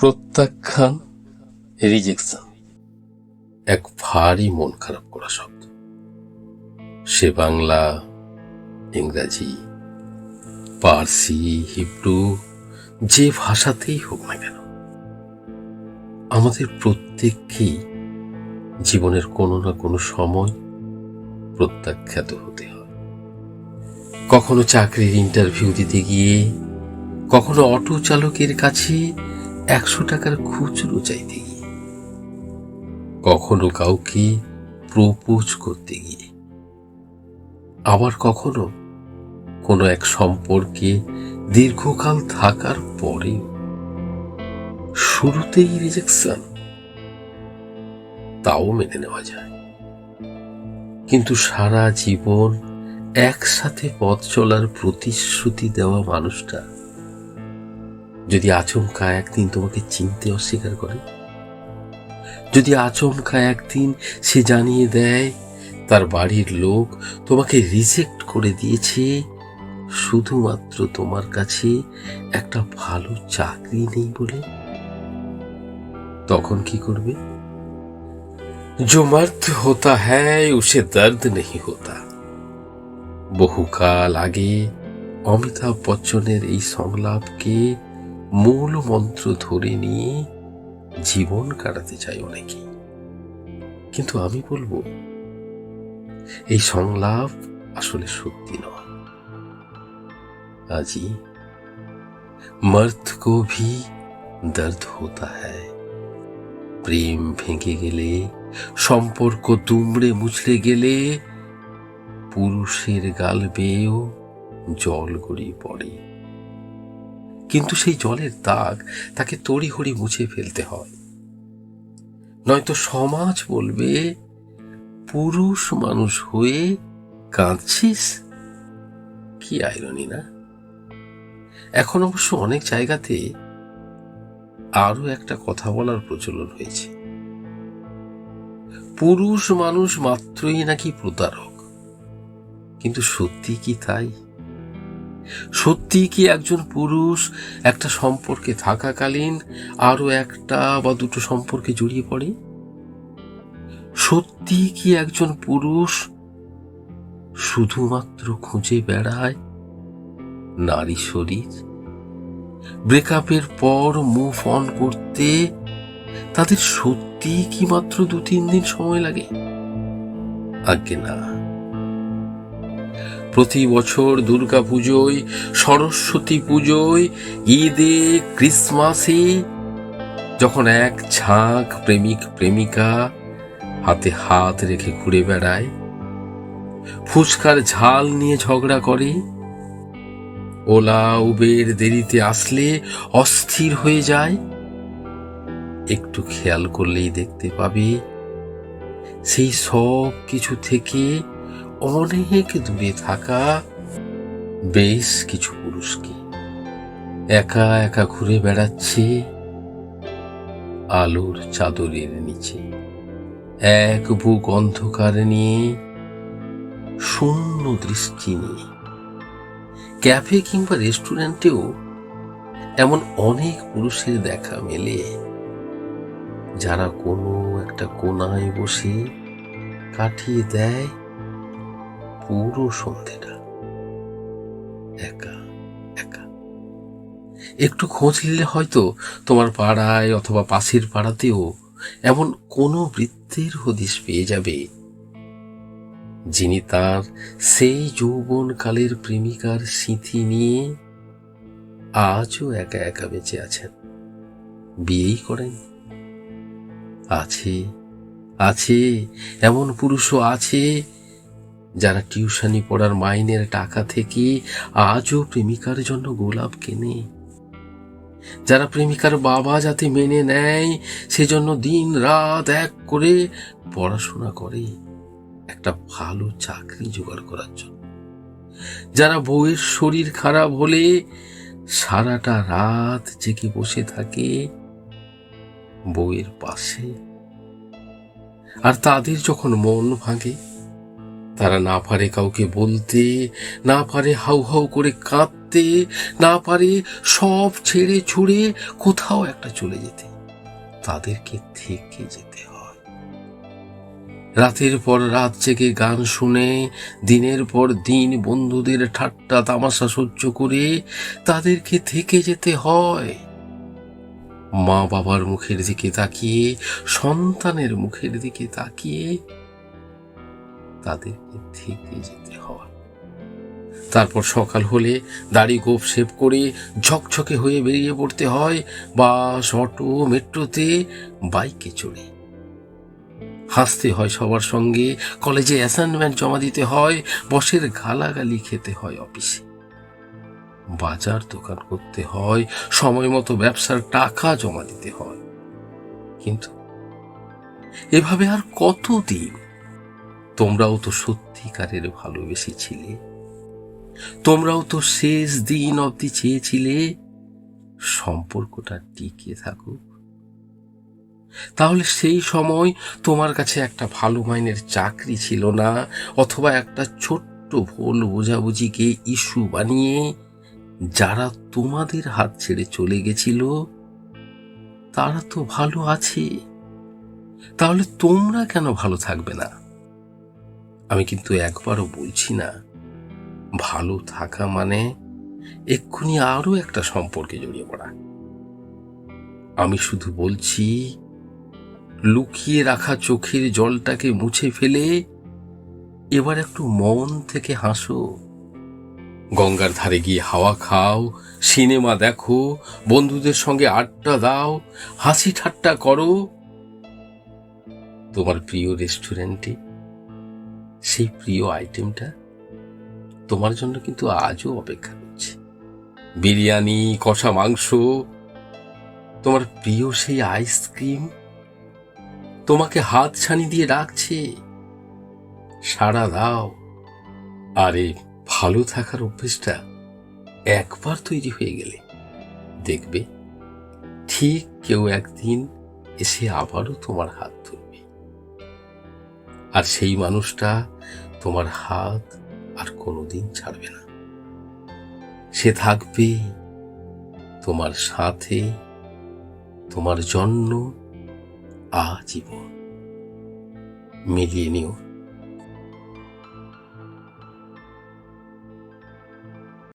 প্রত্যাখ্যান রিজেকশন এক ভারী মন খারাপ করা শব্দ। সে বাংলা, ইংরাজি, পার্সি, হিব্রু, যে ভাষাতেই হোক না কেন। আমাদের প্রত্যেককেই জীবনের কোনো না কোনো সময় প্রত্যাখ্যাত হতে হয়। কখনো চাকরির ইন্টারভিউ দিতে গিয়ে, কখনো অটো চালকের কাছে একশো টাকার খুচরো চাইতে গিয়ে। কখনো কাউকে প্রপোজ করতে গিয়ে। আবার কখনো কোনো এক সম্পর্কে দীর্ঘকাল থাকার পরেও। শুরুতেই রিজেকশন তাও মেনে নেওয়া যায়। কিন্তু সারা জীবন একসাথে পথ চলার প্রতিশ্রুতি দেওয়া মানুষটা যদি আচমকা একদিন তোমাকে চিনতে অস্বীকার করে যদি আচমকা একদিন সে জানিয়ে দেয় তার বাড়ির লোক তোমাকে রিজেক্ট করে দিয়েছে শুধুমাত্র তোমার কাছে একটা ভালো চাকরি নেই বলে তখন কি করবে जो मर्द होता है उसे दर्द नहीं होता বহুকাল আগে অমিতাভ বচ্চনের এই সংলাপকে মূল মন্ত্র ধরে নিয়ে জীবন কাটাতে চাই অনেকেই কিন্তু আমি বলব, এই সংলাপ আসলে সত্যি নয়। আজি মর্দ কো ভি দর্দ হোতা হ্যায়। প্রেম ভেঙে গেলে, সম্পর্ক দুমড়ে মুচড়ে গেলে, পুরুষের গাল বেয়েও জল গড়িয়ে পড়ে। কিন্তু সেই জলের দাগ তাকে তড়িহড়ি মুছে ফেলতে হয়। নয়তো সমাজ বলবে, পুরুষ মানুষ হয়ে কাঁদছিস? কি আইরনি না? এখন অবশ্য অনেক জায়গাতে আরও একটা কথা বলার প্রচলন হয়েছে। পুরুষ মানুষ মাত্রই নাকি প্রতারক। কিন্তু সত্যি কি তাই? সত্যি কি একজন পুরুষ একটা সম্পর্কে থাকাকালীন আরও একটা বা দুটো সম্পর্কে জড়িয়ে পড়ে? সত্যি কি একজন পুরুষ শুধুমাত্র খুঁজে বেড়ায় নারী শরীর? ব্রেকআপের পর মুভ অন করতে তাদের সত্যি কি মাত্র দু তিন দিন সময় লাগে? আজ্ঞে না। প্রতি বছর দুর্গা পুজোয়, সরস্বতী পুজোয়, ঈদে, ক্রিসমাসে, যখন এক ঝাঁক প্রেমিক প্রেমিকা হাতে হাত রেখে ঘুরে বেড়ায়, ফুচকার ঝাল নিয়ে ঝগড়া করে, ওলা উবের দেরিতে আসলে অস্থির হয়ে যায়। একটু খেয়াল করলেই দেখতে পাবে, সেই সব কিছু থেকে অনেক দূরে থাকা বেশ কিছু পুরুষকে। একা একা ঘুরে বেড়াচ্ছে আলোর চাদরের নিচে। এক বুক অন্ধকার নিয়ে, শূন্য দৃষ্টি নিয়ে। ক্যাফে কিংবা রেস্টুরেন্টেও এমন অনেক পুরুষের দেখা মেলে। যারা কোনো একটা কোনায় বসে কাটিয়ে দেয় পুরো সন্ধেটা। একা একা। একটু খোঁজ নিলে হয়তো তোমার পাড়ায় অথবা পাশের পাড়াতেও এমন কোনো বৃত্তের হদিশ পেয়ে যাবে। যিনি তার সেই যৌবনকালের প্রেমিকার স্মৃতি নিয়ে আজও একা একা বেঁচে আছেন। বিয়েই করেন। আছে আছে, এমন পুরুষও আছে যারা টিউশনি পড়ার মাইনের টাকা থেকে আজও প্রেমিকার জন্য গোলাপ কেনে। যারা প্রেমিকার বাবা যাতে মেনে নেয়, সেজন্য দিন রাত এক করে পড়াশোনা করে। একটা ভালো চাকরি জোগাড় করার জন্য। যারা বউয়ের শরীর খারাপ হলে সারাটা রাত জেগে বসে থাকে বউয়ের পাশে। আর তাদের যখন মন ভাঙে তারা না পারে কাউকে বলতে, না পারে হাউ হাউ করে কাঁদতে, না পারে সব ছেড়ে ছুড়ে কোথাও একটা চলে যেতে। তাদেরকে থেকে যেতে হয়। রাতের পর রাত জেগে গান শুনে, দিনের পর দিন বন্ধুদের ঠাট্টা তামাশা সহ্য করে তাদেরকে থেকে যেতে হয়। মা বাবার মুখের দিকে তাকিয়ে, সন্তানের মুখের দিকে তাকিয়ে তাদেরকে থেকে যেতে হয় তারপর সকাল হলে দাড়ি গোপ শেভ করে ঝকঝকে হয়ে বেরিয়ে পড়তে হয় বাস, অটো, মেট্রোতে, বাইকে চড়ে। হাসতে হয় সবার সঙ্গে, কলেজে অ্যাসাইনমেন্ট জমা দিতে হয়, বসের গালাগালি খেতে হয় অফিসে। বাজার দোকান করতে হয় সময় মতো ব্যবসার টাকা জমা দিতে হয়। কিন্তু এভাবে আর কতদিন তোমরাও তো সত্যিকারের ভালোবেসেছিলে। তোমরাও তো শেষ দিন অবধি চেয়েছিলে সম্পর্কটা টিকে থাকুক। তাহলে সেই সময় তোমার কাছে একটা ভালো মাইনের চাকরি ছিল না, অথবা একটা ছোট্ট ভুল বোঝাবুঝিকে ইস্যু বানিয়ে যারা তোমাদের হাত ছেড়ে চলে গেছিল, তারা তো ভালো আছে। তাহলে তোমরা কেন ভালো থাকবে না? আমি কিন্তু একবারও বলছি না, ভালো থাকা মানে এক্ষুনি আরও একটা সম্পর্কে জড়িয়ে পড়া। আমি শুধু বলছি, লুকিয়ে রাখা চোখের জলটাকে মুছে ফেলে এবার একটু মন থেকে হাসো। গঙ্গার ধারে গিয়ে হাওয়া খাও, সিনেমা দেখো, বন্ধুদের সঙ্গে আড্ডা দাও, হাসি ঠাট্টা করো। তোমার প্রিয় রেস্টুরেন্টে সেই প্রিয় আইটেমটা তোমার জন্য কিন্তু আজও অপেক্ষা করছে। বিরিয়ানি, কষা মাংস, তোমার প্রিয় সেই আইসক্রিম তোমাকে হাত ছানি দিয়ে ডাকছে। সারা দাও। আরে, ভালো থাকার অভ্যেসটা একবার তৈরি হয়ে গেলে দেখবে, ঠিক কেউ একদিন এসে আবারও তোমার হাত ধরবে। আর সেই মানুষটা তোমার হাত আর কোনোদিন ছাড়বে না। সে থাকবে তোমার সাথে, তোমার জন্য আজীবন। মিলিয়ে নিও।